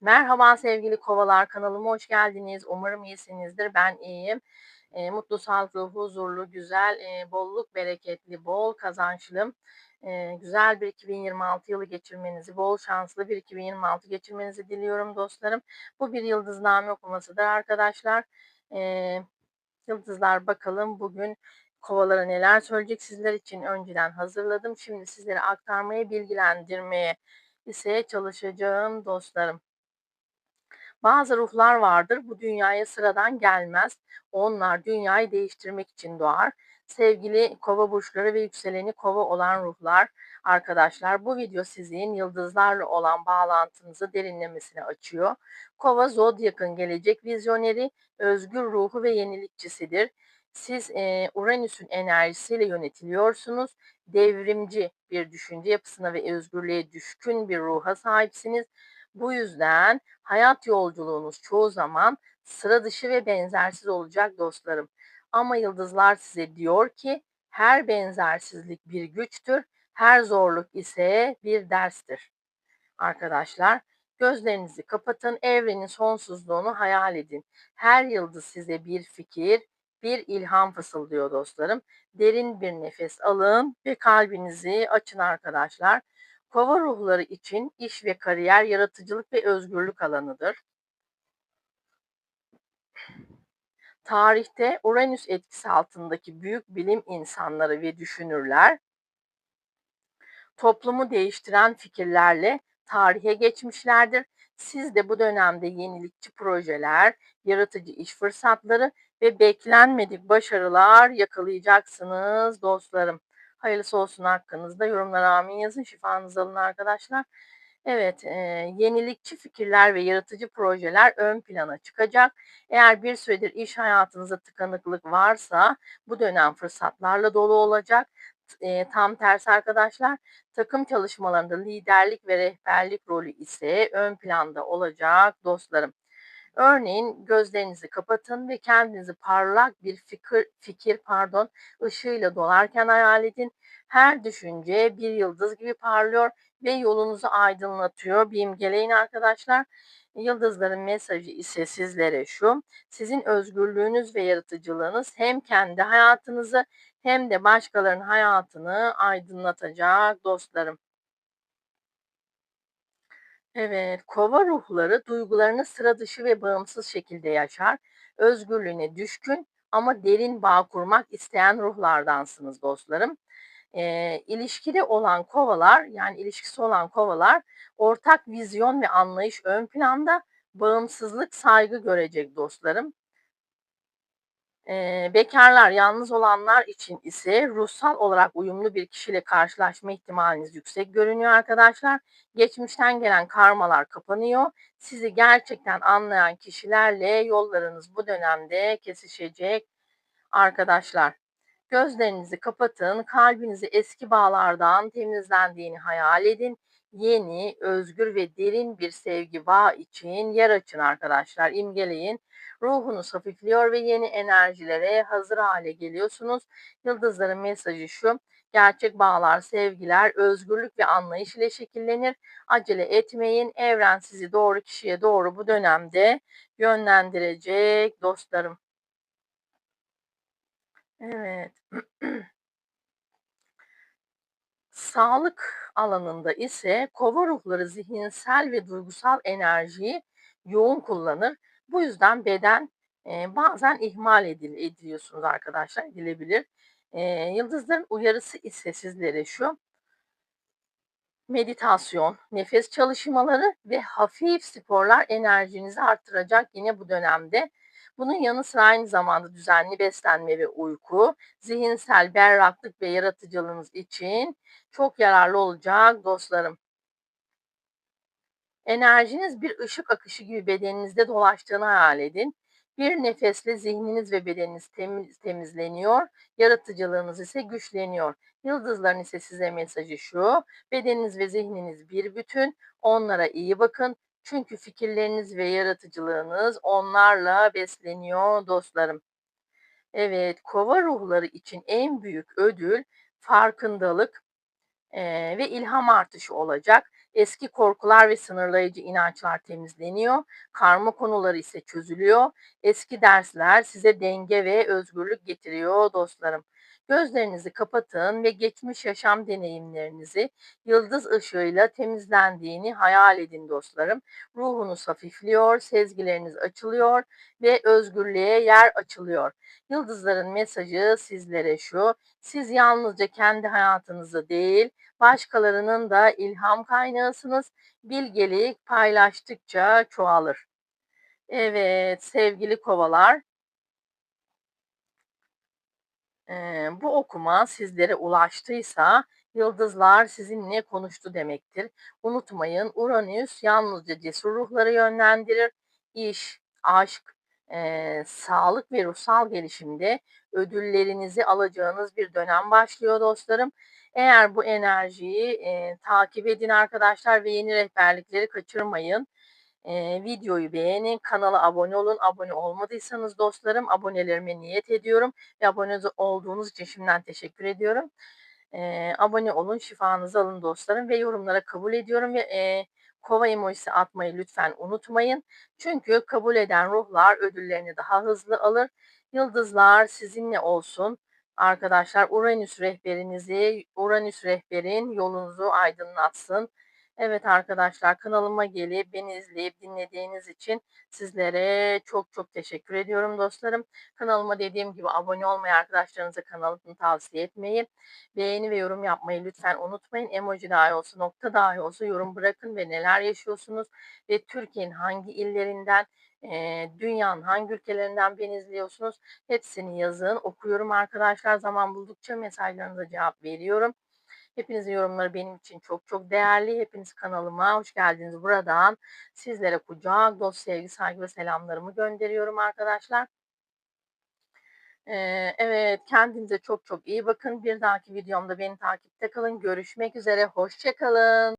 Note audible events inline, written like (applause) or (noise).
Merhaba sevgili kovalar kanalıma hoş geldiniz. Umarım iyisinizdir. Ben iyiyim. Eee, mutlu, sağlıklı, huzurlu, güzel, eee, bolluk bereketli, bol kazançlı, eee, güzel bir 2026 yılı geçirmenizi, bol şanslı bir 2026 geçirmenizi diliyorum dostlarım. Bu bir yıldızname okumasıdır arkadaşlar. Eee, yıldızlar bakalım bugün kovalara neler söyleyecek sizler için önceden hazırladım. Şimdi sizlere aktarmaya, bilgilendirmeye ise çalışacağım dostlarım. Bazı ruhlar vardır bu dünyaya sıradan gelmez. Onlar dünyayı değiştirmek için doğar. Sevgili kova burçları ve yükseleni kova olan ruhlar arkadaşlar bu video sizin yıldızlarla olan bağlantınızı derinlemesine açıyor. Kova zodyakın gelecek vizyoneri, özgür ruhu ve yenilikçisidir. Siz e, Uranüs'ün enerjisiyle yönetiliyorsunuz. Devrimci bir düşünce yapısına ve özgürlüğe düşkün bir ruha sahipsiniz. Bu yüzden hayat yolculuğunuz çoğu zaman sıra dışı ve benzersiz olacak dostlarım. Ama yıldızlar size diyor ki her benzersizlik bir güçtür, her zorluk ise bir derstir. Arkadaşlar, gözlerinizi kapatın, evrenin sonsuzluğunu hayal edin. Her yıldız size bir fikir, bir ilham fısıldıyor dostlarım. Derin bir nefes alın ve kalbinizi açın arkadaşlar. Kova ruhları için iş ve kariyer yaratıcılık ve özgürlük alanıdır. Tarihte Uranüs etkisi altındaki büyük bilim insanları ve düşünürler toplumu değiştiren fikirlerle tarihe geçmişlerdir. Siz de bu dönemde yenilikçi projeler, yaratıcı iş fırsatları ve beklenmedik başarılar yakalayacaksınız dostlarım. Hayırlısı olsun hakkınızda. Yorumlara amin yazın. Şifanızı alın arkadaşlar. Evet, e, yenilikçi fikirler ve yaratıcı projeler ön plana çıkacak. Eğer bir süredir iş hayatınızda tıkanıklık varsa bu dönem fırsatlarla dolu olacak. E, tam tersi arkadaşlar, takım çalışmalarında liderlik ve rehberlik rolü ise ön planda olacak dostlarım. Örneğin gözlerinizi kapatın ve kendinizi parlak bir fikir, fikir pardon, ışığıyla dolarken hayal edin. Her düşünce bir yıldız gibi parlıyor ve yolunuzu aydınlatıyor. Bir imgeleyin arkadaşlar. Yıldızların mesajı ise sizlere şu. Sizin özgürlüğünüz ve yaratıcılığınız hem kendi hayatınızı hem de başkalarının hayatını aydınlatacak dostlarım. Evet, kova ruhları duygularını sıra dışı ve bağımsız şekilde yaşar. Özgürlüğüne düşkün ama derin bağ kurmak isteyen ruhlardansınız dostlarım. E, ilişkili olan kovalar yani ilişkisi olan kovalar ortak vizyon ve anlayış ön planda bağımsızlık saygı görecek dostlarım. Eee, bekarlar, yalnız olanlar için ise ruhsal olarak uyumlu bir kişiyle karşılaşma ihtimaliniz yüksek görünüyor arkadaşlar. Geçmişten gelen karmalar kapanıyor. Sizi gerçekten anlayan kişilerle yollarınız bu dönemde kesişecek arkadaşlar. Gözlerinizi kapatın, kalbinizi eski bağlardan temizlendiğini hayal edin. Yeni, özgür ve derin bir sevgi bağı için yer açın arkadaşlar, imgeleyin. Ruhunuz hafifliyor ve yeni enerjilere hazır hale geliyorsunuz. Yıldızların mesajı şu. Gerçek bağlar, sevgiler, özgürlük ve anlayış ile şekillenir. Acele etmeyin. Evren sizi doğru kişiye doğru bu dönemde yönlendirecek dostlarım. Evet. (clears throat) Sağlık alanında ise kova ruhları zihinsel ve duygusal enerjiyi yoğun kullanır. Bu yüzden beden e, bazen ihmal edil ediliyorsunuz arkadaşlar, edilebilir. E, yıldızların uyarısı ise sizlere şu. Meditasyon, nefes çalışmaları ve hafif sporlar enerjinizi arttıracak yine bu dönemde. Bunun yanı sıra aynı zamanda düzenli beslenme ve uyku, zihinsel berraklık ve yaratıcılığınız için çok yararlı olacak dostlarım. Enerjiniz bir ışık akışı gibi bedeninizde dolaştığını hayal edin. Bir nefesle zihniniz ve bedeniniz temiz, temizleniyor, yaratıcılığınız ise güçleniyor. Yıldızların ise size mesajı şu, bedeniniz ve zihniniz bir bütün, onlara iyi bakın. Çünkü fikirleriniz ve yaratıcılığınız onlarla besleniyor dostlarım. Evet, kova ruhları için en büyük ödül farkındalık e, ve ilham artışı olacak. Eski korkular ve sınırlayıcı inançlar temizleniyor. Karma konuları ise çözülüyor. Eski dersler size denge ve özgürlük getiriyor dostlarım. Gözlerinizi kapatın ve geçmiş yaşam deneyimlerinizi yıldız ışığıyla temizlendiğini hayal edin dostlarım. Ruhunuz hafifliyor, sezgileriniz açılıyor ve özgürlüğe yer açılıyor. Yıldızların mesajı sizlere şu: siz yalnızca kendi hayatınızı değil, başkalarının da ilham kaynağısınız. Bilgelik paylaştıkça çoğalır. Evet, sevgili kovalar, eee, bu okuma sizlere ulaştıysa yıldızlar sizinle konuştu demektir. Unutmayın, Uranüs yalnızca cesur ruhları yönlendirir. İş, aşk, eee, sağlık ve ruhsal gelişimde ödüllerinizi alacağınız bir dönem başlıyor dostlarım. Eğer bu enerjiyi, eee, takip edin arkadaşlar ve yeni rehberlikleri kaçırmayın. Eee, videoyu beğenin, kanala abone olun. Abone olmadıysanız dostlarım abonelerime niyet ediyorum ve abone olduğunuz için şimdiden teşekkür ediyorum. Eee, abone olun, şifanızı alın dostlarım ve yorumlara kabul ediyorum ve eee, kova emojisi atmayı lütfen unutmayın. Çünkü kabul eden ruhlar ödüllerini daha hızlı alır. Yıldızlar sizinle olsun. Arkadaşlar Uranüs rehberinizi, Uranüs rehberin yolunuzu aydınlatsın. Evet arkadaşlar kanalıma gelip beni izleyip dinlediğiniz için sizlere çok çok teşekkür ediyorum dostlarım. Kanalıma dediğim gibi abone olmayı arkadaşlarınıza kanalımı tavsiye etmeyi, beğeni ve yorum yapmayı lütfen unutmayın. Emoji dahi olsa, nokta dahi olsa yorum bırakın ve neler yaşıyorsunuz ve Türkiye'nin hangi illerinden, dünyanın hangi ülkelerinden beni izliyorsunuz hepsini yazın. Okuyorum arkadaşlar. Zaman buldukça mesajlarınıza cevap veriyorum. Hepinizin yorumları benim için çok çok değerli. Hepiniz kanalıma hoş geldiniz. Buradan sizlere kucak dolu sevgi, saygı ve selamlarımı gönderiyorum arkadaşlar. Evet, kendinize çok çok iyi bakın. Bir dahaki videomda beni takipte kalın. Görüşmek üzere, hoşça kalın.